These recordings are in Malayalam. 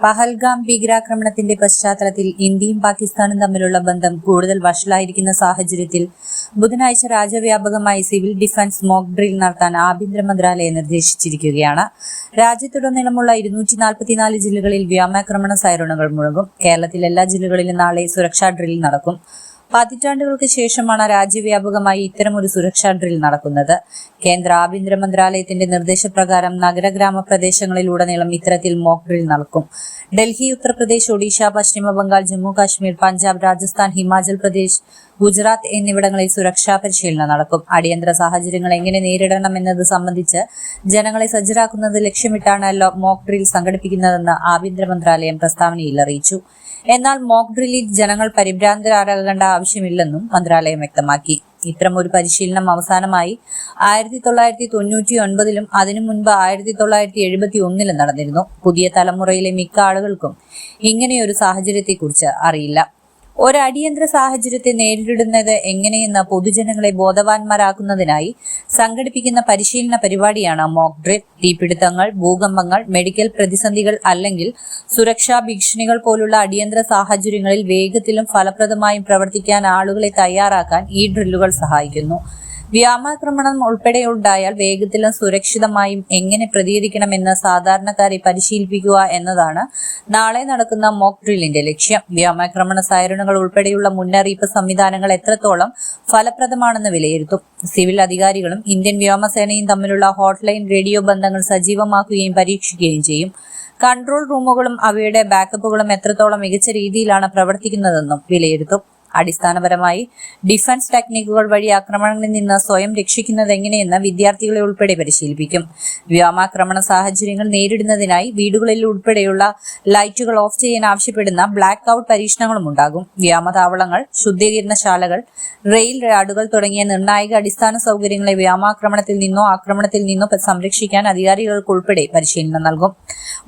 പഹൽഗാം ഭീകരാക്രമണത്തിന്റെ പശ്ചാത്തലത്തിൽ ഇന്ത്യയും പാകിസ്ഥാനും തമ്മിലുള്ള ബന്ധം കൂടുതൽ വഷളായിരിക്കുന്ന സാഹചര്യത്തിൽ ബുധനാഴ്ച രാജ്യവ്യാപകമായി സിവിൽ ഡിഫൻസ് മോക്ക് ഡ്രിൽ നടത്താൻ ആഭ്യന്തര മന്ത്രാലയം നിർദ്ദേശിച്ചിരിക്കുകയാണ്. രാജ്യത്തുടനീളമുള്ള ഇരുന്നൂറ്റി നാൽപ്പത്തിനാല് ജില്ലകളിൽ വ്യോമാക്രമണ സൈറണുകൾ മുഴങ്ങും. കേരളത്തിൽ എല്ലാ ജില്ലകളിലും നാളെ സുരക്ഷാ ഡ്രിൽ നടക്കും. പതിറ്റാണ്ടുകൾക്ക് ശേഷമാണ് രാജ്യവ്യാപകമായി ഇത്തരമൊരു സുരക്ഷാ ഡ്രിൽ നടക്കുന്നത്. കേന്ദ്ര ആഭ്യന്തര മന്ത്രാലയത്തിന്റെ നിർദ്ദേശപ്രകാരം നഗര പ്രദേശങ്ങളിലുടനീളം ഇത്തരത്തിൽ മോക്ക് ഡ്രിൽ നടക്കും. ഡൽഹി ഉത്തർപ്രദേശ് ഒഡീഷ പശ്ചിമ ബംഗാൾ ജമ്മു കാശ്മീർ പഞ്ചാബ് രാജസ്ഥാൻ ഹിമാചൽ പ്രദേശ് ഗുജറാത്ത് എന്നിവിടങ്ങളിൽ സുരക്ഷാ പരിശീലനം നടക്കും. അടിയന്തര സാഹചര്യങ്ങൾ എങ്ങനെ നേരിടണം എന്നത് സംബന്ധിച്ച് ജനങ്ങളെ സജ്ജരാക്കുന്നത് ലക്ഷ്യമിട്ടാണ് മോക്ക് ഡ്രിൽ സംഘടിപ്പിക്കുന്നതെന്ന് ആഭ്യന്തര മന്ത്രാലയം പ്രസ്താവനയിൽ അറിയിച്ചു. എന്നാൽ മോക്ക് ഡ്രില്ലിൽ ജനങ്ങൾ പരിഭ്രാന്തരാകേണ്ട ആവശ്യമില്ലെന്നും മന്ത്രാലയം വ്യക്തമാക്കി. ഇത്തരം ഒരു പരിശീലനം അവസാനമായി ആയിരത്തി തൊള്ളായിരത്തി തൊണ്ണൂറ്റി ഒൻപതിലും അതിനു മുൻപ് ആയിരത്തി തൊള്ളായിരത്തി എഴുപത്തി ഒന്നിലും നടന്നിരുന്നു. പുതിയ തലമുറയിലെ മിക്ക ആളുകൾക്കും ഇങ്ങനെയൊരു സാഹചര്യത്തെക്കുറിച്ച് അറിയില്ല. ഒരു അടിയന്തര സാഹചര്യത്തെ നേരിടുന്നത് എങ്ങനെയെന്ന് പൊതുജനങ്ങളെ ബോധവാന്മാരാക്കുന്നതിനായി സംഘടിപ്പിക്കുന്ന പരിശീലന പരിപാടിയാണ് മോക്ക് ഡ്രിൽ. തീപിടുത്തങ്ങൾ ഭൂകമ്പങ്ങൾ മെഡിക്കൽ പ്രതിസന്ധികൾ അല്ലെങ്കിൽ സുരക്ഷാ ഭീഷണികൾ പോലുള്ള അടിയന്തര സാഹചര്യങ്ങളിൽ വേഗത്തിലും ഫലപ്രദമായും പ്രവർത്തിക്കാൻ ആളുകളെ തയ്യാറാക്കാൻ ഈ ഡ്രില്ലുകൾ സഹായിക്കുന്നു. വ്യോമാക്രമണം ഉൾപ്പെടെയുണ്ടായാൽ വേഗത്തിലും സുരക്ഷിതമായും എങ്ങനെ പ്രതികരിക്കണമെന്ന് സാധാരണക്കാരെ പരിശീലിപ്പിക്കുക എന്നതാണ് നാളെ നടക്കുന്ന മോക്ക് ഡ്രില്ലിന്റെ ലക്ഷ്യം. വ്യോമാക്രമണ സൈറണുകൾ ഉൾപ്പെടെയുള്ള മുന്നറിയിപ്പ് സംവിധാനങ്ങൾ എത്രത്തോളം ഫലപ്രദമാണെന്ന് വിലയിരുത്തും. സിവിൽ അധികാരികളും ഇന്ത്യൻ വ്യോമസേനയും തമ്മിലുള്ള ഹോട്ട്ലൈൻ റേഡിയോ ബന്ധങ്ങൾ സജീവമാക്കുകയും പരീക്ഷിക്കുകയും ചെയ്യും. കൺട്രോൾ റൂമുകളും അവയുടെ ബാക്കപ്പുകളും എത്രത്തോളം മികച്ച രീതിയിലാണ് പ്രവർത്തിക്കുന്നതെന്നും വിലയിരുത്തും. അടിസ്ഥാനപരമായി ഡിഫൻസ് ടെക്നിക്കുകൾ വഴി ആക്രമണങ്ങളിൽ നിന്ന് സ്വയം രക്ഷിക്കുന്നത് എങ്ങനെയെന്ന് വിദ്യാർത്ഥികളെ ഉൾപ്പെടെ പരിശീലിപ്പിക്കും. വ്യോമാക്രമണ സാഹചര്യങ്ങൾ നേരിടുന്നതിനായി വീടുകളിൽ ഉൾപ്പെടെയുള്ള ലൈറ്റുകൾ ഓഫ് ചെയ്യാൻ ആവശ്യപ്പെടുന്ന ബ്ലാക്ക് ഔട്ട് പരീക്ഷണങ്ങളും ഉണ്ടാകും. വ്യോമതാവളങ്ങൾ ശുദ്ധീകരണശാലകൾ റെയിൽ റാഡുകൾ തുടങ്ങിയ നിർണായക അടിസ്ഥാന സൗകര്യങ്ങളെ വ്യോമാക്രമണത്തിൽ നിന്നോ ആക്രമണത്തിൽ നിന്നോ സംരക്ഷിക്കാൻ അധികാരികൾക്ക് ഉൾപ്പെടെ പരിശീലനം നൽകും.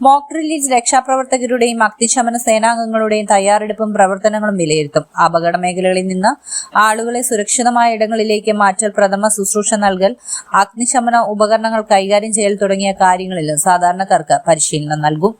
മോക്ക് ഡ്രില്ലിൽ രക്ഷാപ്രവർത്തകരുടെയും അഗ്നിശമന സേനാംഗങ്ങളുടെയും തയ്യാറെടുപ്പും പ്രവർത്തനങ്ങളും വിലയിരുത്തും. അപകട മേഖലകളിൽ നിന്ന് ആളുകളെ സുരക്ഷിതമായ ഇടങ്ങളിലേക്ക് മാറ്റൽ പ്രഥമ ശുശ്രൂഷ നൽകൽ അഗ്നിശമന ഉപകരണങ്ങൾ കൈകാര്യം ചെയ്യൽ തുടങ്ങിയ കാര്യങ്ങളിലും സാധാരണക്കാർക്ക് പരിശീലനം നൽകും.